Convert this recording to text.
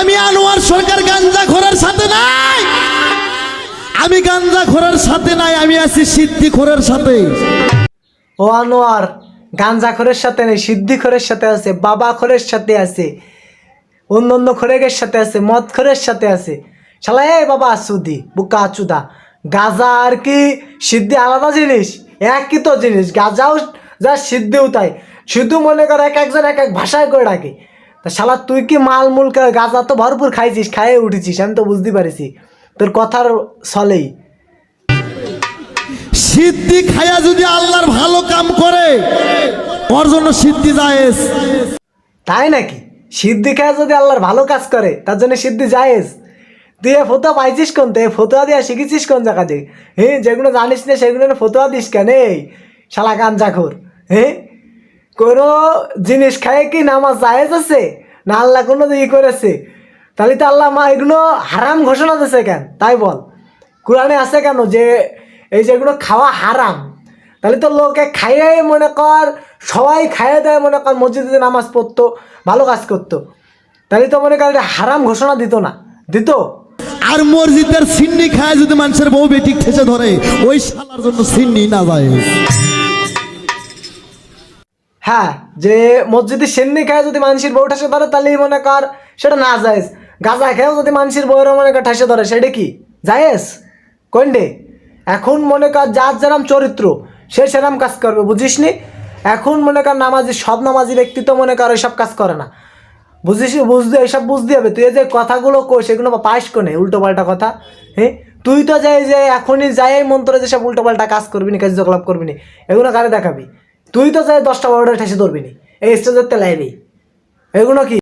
আমি আনোয়ার সরকার গাঞ্জা ঘোরার সাথে নাই। আমি গাঞ্জা ঘোরার সাথে নাই, আমি আছি সিদ্ধি ঘোরার সাথে। ও আনোয়ার গাঞ্জা খোরের সাথে নেই, সিদ্ধি খোরের সাথে আছে, বাবা খোরের সাথে আছে অন্য অন্য খোরেগের সাথে আছে, মদ খোরের সাথে আছে। শালা, এই বাবা আসুদি বুকা আচুদা গাজা আর কি সিদ্ধি আলাদা জিনিস? একই তো জিনিস, গাজাও যা সিদ্ধিও তাই। শুধু মনে কর এক একজন এক এক ভাষায় করে ডাকে। তা শালা তুই কি মাল মূল খা- গাজা তো ভরপুর খাইছিস খাইয়ে উঠেছিস আমি তো বুঝতে পারিছি। তোর কথার চলেই সিদ্ধি খায়া যদি আল্লাহর ভালো কাম করে ওর জন্য সিদ্ধি জায়েজ। তাই নাকি? সিদ্ধি খায় যদি আল্লাহর ভালো কাজ করে তার জন্য সিদ্ধি জায়েজ। তুই এ ফতোয়া পাইছিস কোন তো? এ ফতোয়া দিয়া শিখেছিস কোন জায়গা দিয়ে? হ্যাঁ যেগুলো জানিস না সেগুলো ফতোয়া দিস কেন? এই শালা গাঞ্জাখোর হ্যাঁ? কোনো জিনিস খায় কি নামাজ জায়েজ আছে? না আল্লাহ কোনো ই করেছে? তাহলে তো আল্লাহ মা এগুলো হারাম ঘোষণা দিয়েছে কেন? তাই বল। কোরআনে আছে কেন যে এই যেগুলো খাওয়া হারাম? তাহলে তো লোকে খাইয়ে মনে কর, সবাই খাইয়ে দেয় মনে কর, মসজিদে নামাজ পড়তো, ভালো কাজ করতো। তাহলে তো মনে কর হারাম ঘোষণা দিত না। দিত? আর মসজিদের সিন্নি খায় যদি মানুষের বউ বেটি ঠেসে ধরে, ওই শালার জন্য সিন্নি না জায়েজ। হ্যাঁ যে মসজিদে সেন্নি খায় যদি মানুষের বউ ঠাসে ধরে তাহলে মনে কর সেটা না যায়জ গাঁজা খেয়েও যদি মানুষের বউয়ের মনে কর ঠাসে ধরে, সেটা কি? যায়জ কোনডে? এখন মনে কর যার যেরাম চরিত্র, সে সেরাম কাজ করবে বুঝিস নি এখন মনে কর নামাজি, সব নামাজি ব্যক্তি তো মনে কর ওইসব কাজ করে না। বুঝিস, বুঝতে এইসব বুঝতে হবে। তুই যে কথাগুলো কো সেগুলো পাইস কোনে? উল্টো পাল্টা কথা হ্যাঁ তুই তো যাই যে এখনই যাই মন্ত্রে যেসব উল্টো পাল্টা কাজ করবি না, কার্যকলাপ করবি না, এগুলো কারে দেখাবি? তুই তো চাই দশটা বারোটা ঠেসে ধরবি না। এই স্টেজের তেলাইবি। এগুলো কি?